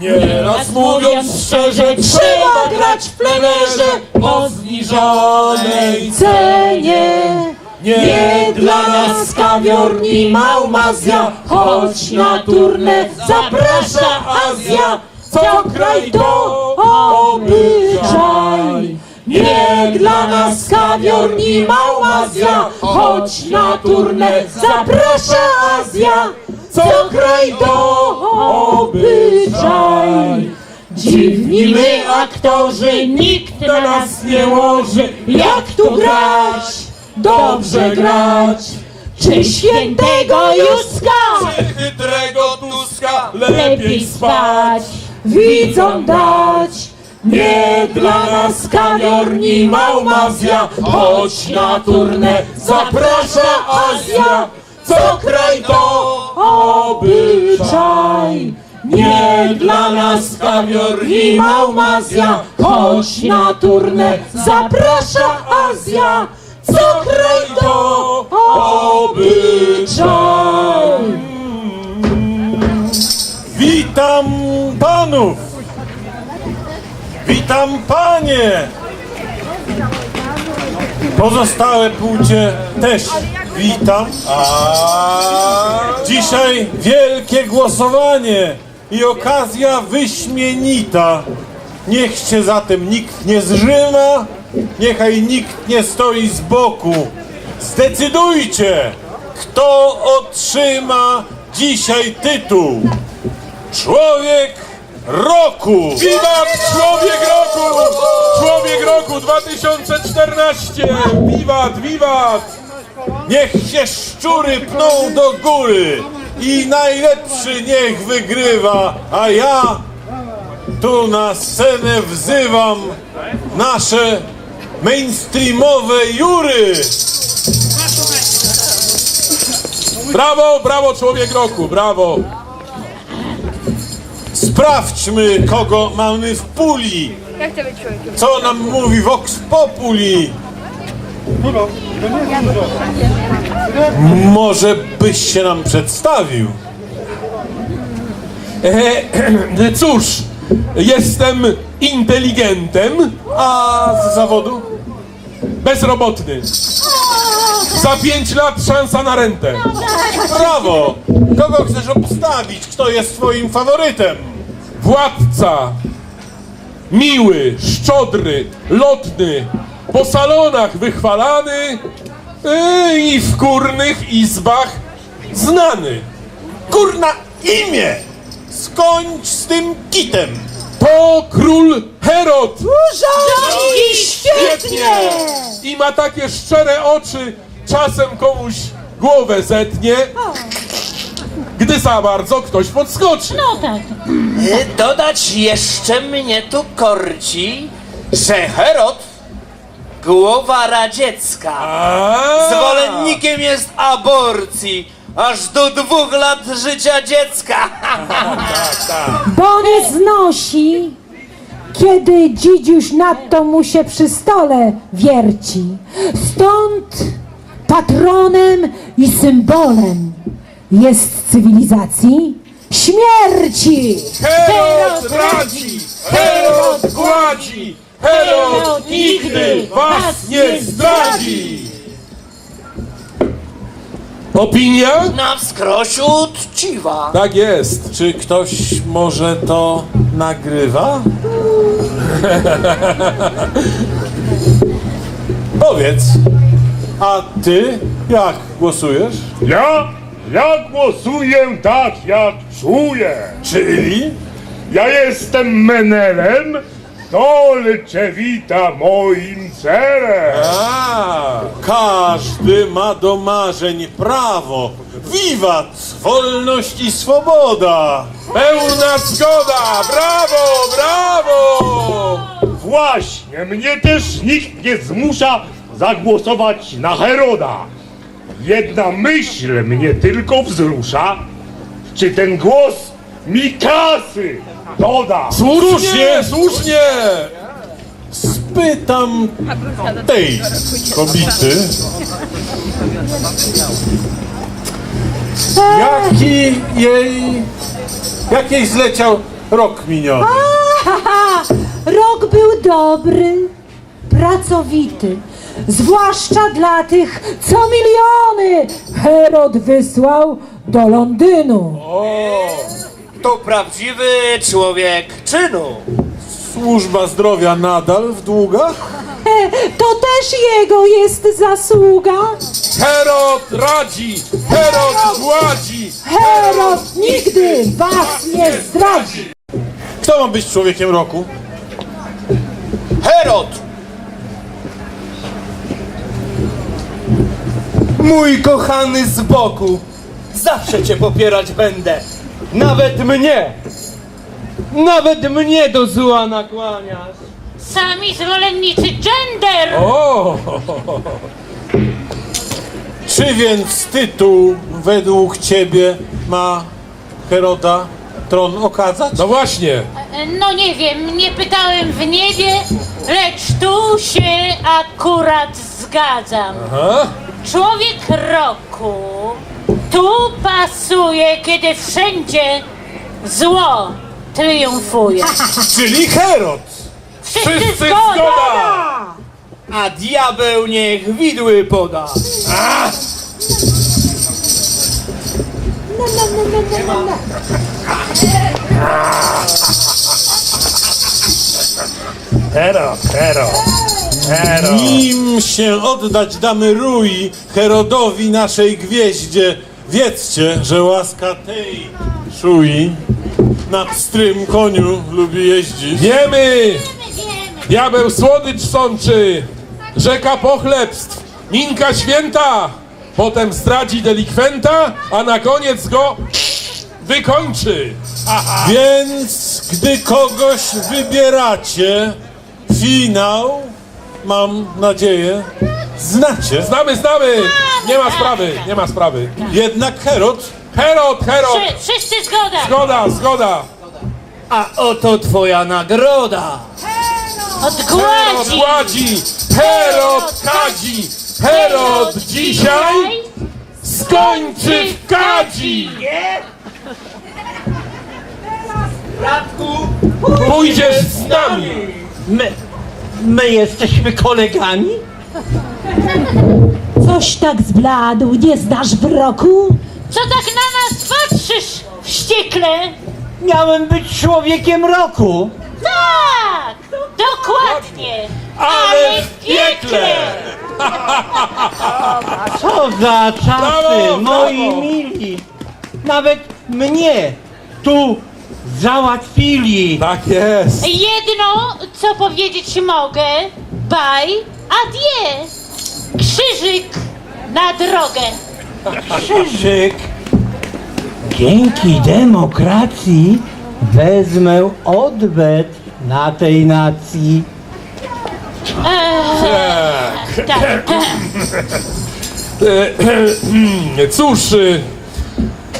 Nieraz mówiąc szczerze, trzeba grać w plenerze po zniżonej cenie. Nie dla nas kawiorni Małmazja, choć na turnę zaprasza Azja. Co kraj to obyczaj. Nie dla nas kawiorni Małmazja, choć na turnę zaprasza Azja. Co kraj to obyczaj. Dziwni my aktorzy, nikt na nas nie łoży, jak tu grać, dobrze grać. Czy świętego Józka Chytrego Tuska lepiej spać, widzom dać? Nie dla nas kawiorni Małmazja, choć na turnę zaprasza Azja. Co kraj to obyczaj. Nie dla nas kawiorni Małmazja, choć na turnę zaprasza Azja. Co kraj to obyczaj. Witam panów! Witam panie! Pozostałe płcie też witam. Dzisiaj wielkie głosowanie i okazja wyśmienita. Niech się zatem nikt nie zżyma, niechaj nikt nie stoi z boku. Zdecydujcie, kto otrzyma dzisiaj tytuł. Człowiek roku! Wiwat Człowiek Roku! Człowiek Roku 2014! Wiwat, wiwat! Niech się szczury pną do góry i najlepszy niech wygrywa, a ja tu na scenę wzywam nasze mainstreamowe jury. Brawo, brawo Człowiek Roku, brawo! Sprawdźmy, kogo mamy w puli. Jak to być człowiekiem? Co nam mówi Vox Populi? Może byś się nam przedstawił? E, cóż, jestem inteligentem, A z zawodu? bezrobotny. Za pięć lat szansa na rentę. Brawo! Kogo chcesz obstawić? Kto jest twoim faworytem? Władca, miły, szczodry, lotny, po salonach wychwalany yy, i w kurnych izbach znany. Kurna imię! Skończ z tym kitem! To król Herod Rządzi świetnie! i ma takie szczere oczy, czasem komuś głowę zetnie, gdy za bardzo ktoś podskoczy. No tak. Dodać jeszcze mnie tu korci, że Herod, głowa radziecka, zwolennikiem jest aborcji, aż do dwóch lat życia dziecka. Bo nie znosi, kiedy dzidziuś nadto mu się przy stole wierci. Stąd patronem i symbolem jest cywilizacji śmierci. Herod radzi, Herod gładzi, Herod nigdy was nie zdradzi. Opinia? Na wskroś uczciwa. Tak jest. Czy ktoś może to nagrywa? Powiedz, a ty jak głosujesz? Ja? Ja głosuję tak, jak czuję. Czyli? Ja jestem Menelem, Dolce Vita moim celem. A, każdy ma do marzeń prawo. Wiwat, wolność i swoboda. Pełna zgoda! Brawo, brawo! Właśnie, mnie też nikt nie zmusza zagłosować na Heroda. Jedna myśl mnie tylko wzrusza, czy ten głos mi kasy doda. Słusznie, słusznie! Spytam tej kobiety, jaki jej, jak jej zleciał rok miniony. Rok był dobry, pracowity. Zwłaszcza dla tych, co miliony Herod wysłał do Londynu. To prawdziwy człowiek czynu. Służba zdrowia nadal w długach? E, To też jego jest zasługa. Herod radzi, Herod gładzi. Herod nigdy was nie zdradzi. Kto ma być człowiekiem roku? Herod! Mój kochany z boku, zawsze cię popierać będę. Nawet mnie! Nawet mnie do zła nakłaniasz. Sami zwolennicy gender! O, Czy więc tytuł według ciebie ma Heroda tron okazać? no właśnie. No nie wiem, nie pytałem w niebie, lecz tu się akurat zgadzam. Aha. Człowiek roku tu pasuje, kiedy wszędzie zło triumfuje. Czyli Herod! Wszyscy, Wszyscy zgoda! zgoda! A diabeł niech widły poda. Herod, Herod, Herod. Nim się oddać damy rój Herodowi naszej gwieździe, wiedzcie, że łaska tej szui na pstrym koniu lubi jeździć. Wiemy! Diabeł słodycz sączy, rzeka pochlebstw, minka święta, potem zdradzi delikwenta, a na koniec go wykończy. Więc gdy kogoś wybieracie, finał, mam nadzieję, znacie. Znamy, znamy! Nie ma sprawy, nie ma sprawy. Jednak Herod Herod, Herod! Wszy- Wszyscy zgoda! Zgoda, zgoda! A oto twoja nagroda. Herod Odgładzi! gładzi, Herod kadzi, Herod dzisiaj skończy w kadzi! Pójdziesz z nami! My, my jesteśmy kolegami? Coś tak zbladł, nie znasz wroku? Co tak na nas patrzysz wściekle? Miałem być człowiekiem roku. Tak! Dokładnie! Ale w piekle! Co za czasy, Brawo, moi brawo. mili. Nawet mnie tu załatwili. Tak jest! Jedno, co powiedzieć mogę, baj, adieu! Krzyżyk na drogę! Krzyżyk. Dzięki demokracji wezmę odwet na tej nacji. Tak. Tak, E, Cóż, y,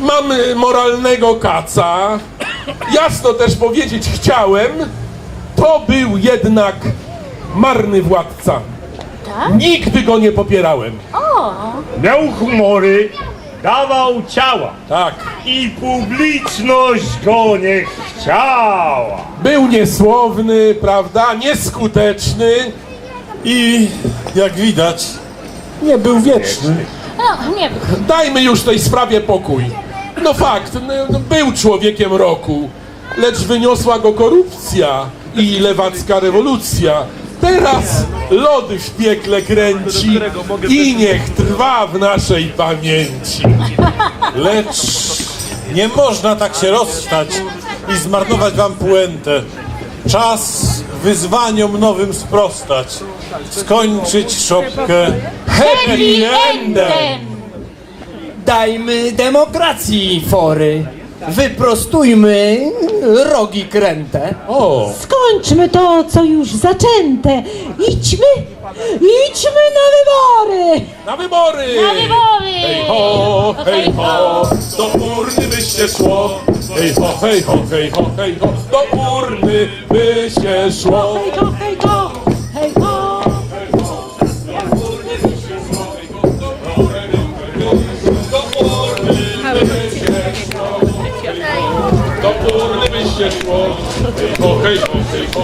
mam y, moralnego kaca. Jasno też powiedzieć chciałem, to był jednak marny władca. Nigdy go nie popierałem. Miał humory, dawał ciała Tak. i publiczność go nie chciała. Był niesłowny, prawda? Nieskuteczny. i jak widać, nie był wieczny. no nie wiem. Dajmy już tej sprawie pokój. No fakt, no, no, był człowiekiem roku, lecz wyniosła go korupcja i lewacka rewolucja. Teraz lody w piekle kręci i niech trwa w naszej pamięci. Lecz nie można tak się rozstać i zmarnować wam puentę. Czas wyzwaniom nowym sprostać. Skończyć szopkę Happy endem! Dajmy demokracji fory. Wyprostujmy rogi kręte. O, Skończmy to, co już zaczęte. Idźmy, idźmy na wybory. na wybory! Na wybory! Hej ho, hej ho, do urny by się szło. Hej ho, hej ho, hej ho, hej ho, do urny by się szło. Hej go, hej go, ho, hej, ho, hej, ho.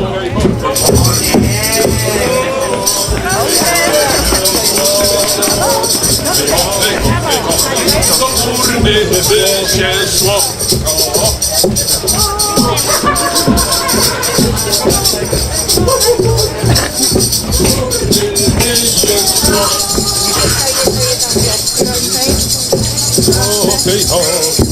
Do kurwy by się szło. By się szło. Ho, hej, ho.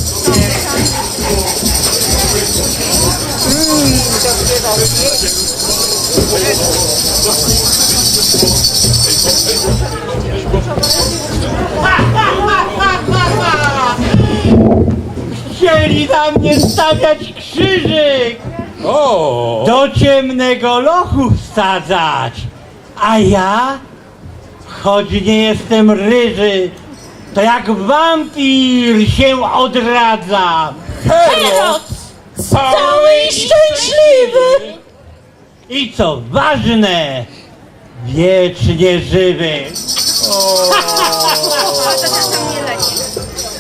Na mnie stawiać krzyżyk, O! do ciemnego lochu wsadzać. A ja, choć nie jestem ryży, to jak wampir się odradzam. Herod! Cały i szczęśliwy. I co ważne, wiecznie żywy.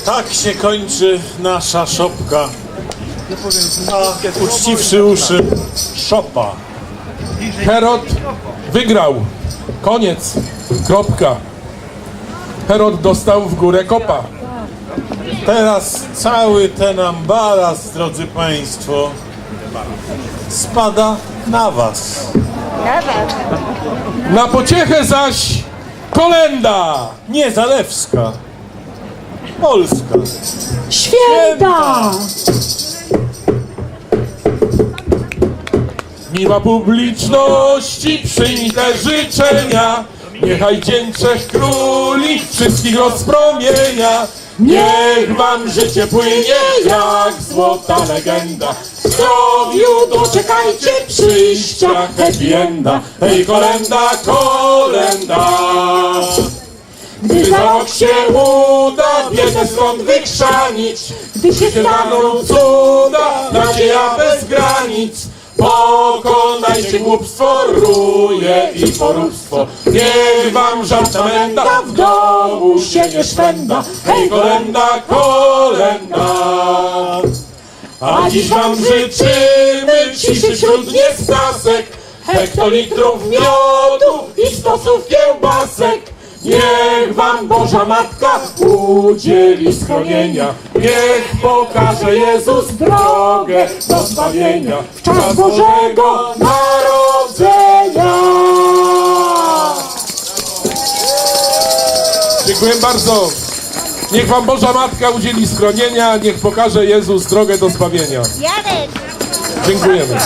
Tak się kończy nasza szopka. A uczciwszy uszy, szopa. Herod wygrał. Koniec. Kropka. Herod dostał w górę kopa. Teraz cały ten ambaras, drodzy Państwo, spada na Was. Na pociechę zaś kolenda. Nie Zalewska, Polska. Święta! Miła publiczności, przyjmij te życzenia. Niechaj dzień trzech króli wszystkich rozpromienia. Niech wam życie płynie jak złota legenda. W zdrowiu doczekajcie przyjścia happy enda. Hej kolenda, kolenda. Gdy za rok się uda, biedę skąd wykrzanić. Gdy się Staną cuda, nadzieja bez granic. Pokonajcie głupstwo, ruje i poróbstwo. Niech wam żartamenta w domu się nie szwenda. Hej, kolenda, kolenda. A dziś wam życzymy ciszy wśród niestasek, hektolitrów miodu i stosów kiełbasek. Niech wam Boża Matka udzieli schronienia, niech pokaże Jezus drogę do zbawienia w czas Bożego Narodzenia. Dziękuję bardzo. Niech wam Boża Matka udzieli schronienia, niech pokaże Jezus drogę do zbawienia. Dziękujemy.